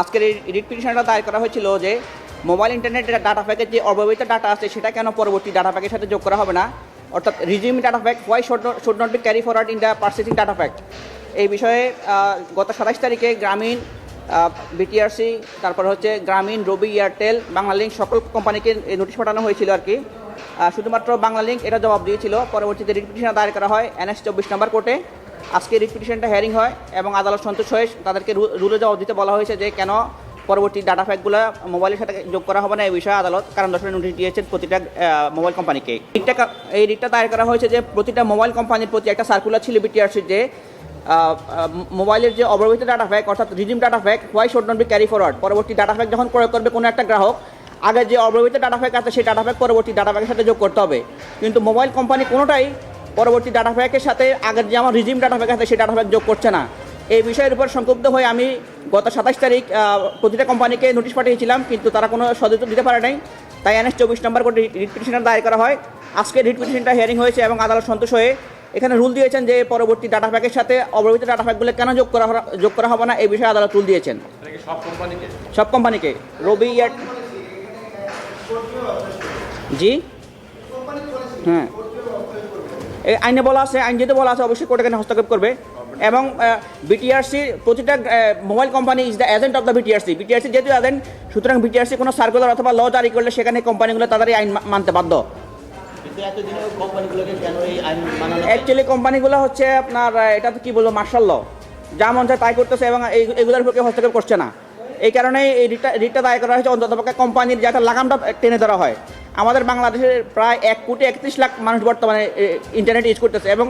আজকের এই রিট পিটিশনটা দায়ের করা হয়েছিল যে মোবাইল ইন্টারনেট ডাটা প্যাকের যে অব্যবহৃত ডাটা আছে, সেটা কেন পরবর্তী ডাটা প্যাকের সাথে যোগ করা হবে না? অর্থাৎ resume data pack why should not be carry forward in the purchasing data pack এই বিষয়ে গত সাতাশ তারিখে গ্রামীণ বিটিআরসি তারপর হচ্ছে গ্রামীণ রবি এয়ারটেল, বাংলালিংক সকল কোম্পানিকে নোটিশ পাঠানো হয়েছিল আর কি। শুধুমাত্র বাংলালিংক এটা জবাব দিয়েছিল। পরবর্তীতে রিট পিটিশন দায়ের করা হয় এনএস চব্বিশ নম্বর কোর্টে। আজকে রিট পিটিশনটা হেয়ারিং হয় এবং আদালত সন্তোষ হয়ে তাদেরকে রুলে জবাব দিতে বলা হয়েছে যে কেন পরবর্তী ডাটা প্যাকগুলো মোবাইলের সাথে যোগ করা হবে না, এই বিষয়ে আদালত কারণ দর্শনের নোটিশ দিয়েছেন প্রতিটা মোবাইল কোম্পানিকে রিটটা এই রিটটা দায়ের করা হয়েছে যে প্রতিটা মোবাইল কোম্পানির প্রতি একটা সার্কুলার ছিল বিটিআরসির যে মোবাইলের যে অব্যবহৃত ডাটা প্যাক অর্থাৎ regime data pack why should not be carry forward পরবর্তী ডাটা প্যাক যখন প্রয়োগ করবে কোনো একটা গ্রাহক, আগে যে অব্যবহৃত ডাটা প্যাক আছে, সেই ডাটা প্যাক পরবর্তী ডাটা প্যাকের সাথে যোগ করতে হবে। কিন্তু মোবাইল কোম্পানি কোনোটাই পরবর্তী ডাটা প্যাকের সাথে আগের যে আমার রিজিম ডাটা প্যাক আছে সেই ডাটা প্যাক যোগ করছে না। এই বিষয়ের উপর সংক্ষুব্ধ হয়ে আমি গত সাতাশ তারিখ প্রতিটা কোম্পানিকে নোটিশ পাঠিয়েছিলাম কিন্তু তারা কোনো সদস্য দিতে পারে নাই। তাই এনএস চব্বিশ নম্বর করে রিট পিটিশনটা দায়ের করা হয়। আজকে রিট পিটিশনটা হিয়ারিং হয়েছে এবং আদালত সন্তোষ হয়ে এখানে রুল দিয়েছেন যে পরবর্তী ডাটা প্যাকের সাথে অব্যবহৃত ডাটা প্যাকগুলো কেন যোগ করা যোগ করা হবে না এই বিষয়ে আদালত রুল দিয়েছেন। সব কোম্পানিকে রবি এয়ার জি? হ্যাঁ। আইনে বলা আছে আইন যেহেতু বলা আছে অবশ্যই কোর্ট এখানে হস্তক্ষেপ করবে। এবং বিটিআরসি প্রতিটা mobile company is the agent of the BTRC BTRC যেহেতু এজেন্ট সুতরাং বিটিআরসি কোনো সার্কুলার অথবা ল জারি করলে সেখানে কোম্পানিগুলো তাদের আইন মানতে বাধ্য। অ্যাকচুয়ালি কোম্পানিগুলো হচ্ছে? আপনার এটা তো কি বলব মার্শাল ল যা মন চায় তাই করতেছে এবং এই এগুলোর পক্ষে হস্তক্ষেপ করছে না। এই কারণে এই রিটটা রিটটা দায় করা হয়েছে অন্ততপক্ষে কোম্পানির যাতে লাগামটা টেনে ধরা হয়। আমাদের বাংলাদেশের প্রায় এক কোটি একত্রিশ লাখ মানুষ বর্তমানে ইন্টারনেট ইউজ করতেছে এবং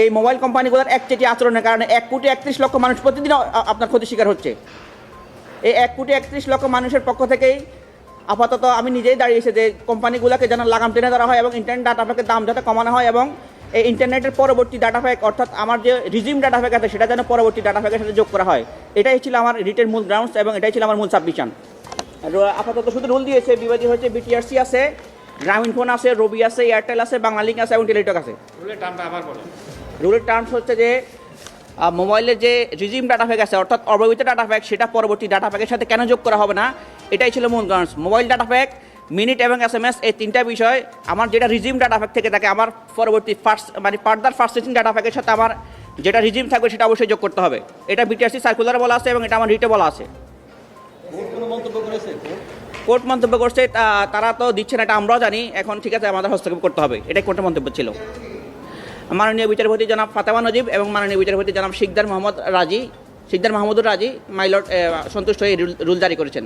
এই মোবাইল কোম্পানিগুলোর একচেটি আচরণের কারণে এক কোটি একত্রিশ লক্ষ মানুষ প্রতিদিন আপনার ক্ষতি শিকার হচ্ছে। এই এক কোটি একত্রিশ লক্ষ মানুষের পক্ষ থেকেই আপাতত আমি নিজেই দাঁড়িয়েছি যে কোম্পানিগুলোকে যেন লাগাম টেনে ধরা হয় এবং ইন্টারনেট ডাটা প্যাকের দাম যাতে কমানো হয় এবং এই ইন্টারনেটের পরবর্তী ডাটা প্যাক অর্থাৎ আমার যে রিজিম ডাটা প্যাক আছে, সেটা যেন পরবর্তী ডাটা প্যাকের সাথে যোগ করা হয়। এটাই ছিল আমার রিটের মূল গ্রাউন্ডস এবং এটাই ছিল আমার মূল সাবমিশন আপাতত শুধু রুল দিয়েছে বিবাদী হচ্ছে বিটিআরসি আছে গ্রামীণ ফোন আছে রবি আছে এয়ারটেল আছে বাংলালিঙ্ক আছে এবং টেলিটক আছে। রুলের টার্মস হচ্ছে যে মোবাইলের যে রিজিম ডাটা প্যাক আছে অর্থাৎ অব্যবহৃত ডাটা প্যাক সেটা পরবর্তী ডাটা প্যাকের সাথে কেন যোগ করা হবে না এটাই ছিল মূল grounds mobile data pack minute এবং এস এম এস এই তিনটা বিষয় আমার যেটা রিজিম ডাটা প্যাক থেকে থাকে আমার পরবর্তী ফার্স্ট মানে ফার্দার ফার্স্টেসিং ডাটা প্যাকের সাথে আমার যেটা রিজিম থাকবে সেটা অবশ্যই যোগ করতে হবে। এটা বিটিআরসি সার্কুলার বলা আছে এবং এটা আমার রিটে বলা আছে। কোর্ট মন্তব্য করছে তারা তো দিচ্ছে না এটা আমরাও জানি। এখন ঠিক আছে, আমাদের হস্তক্ষেপ করতে হবে। এটাই কোর্টের মন্তব্য ছিল। মাননীয় বিচারপতি জনাব ফাতেমা নজিব এবং মাননীয় বিচারপতি জনাব শিকদার মোহাম্মদ রাজি শিকদার মাহমুদুর রাজি মাইলট সন্তুষ্ট হয়ে রুল জারি করেছেন।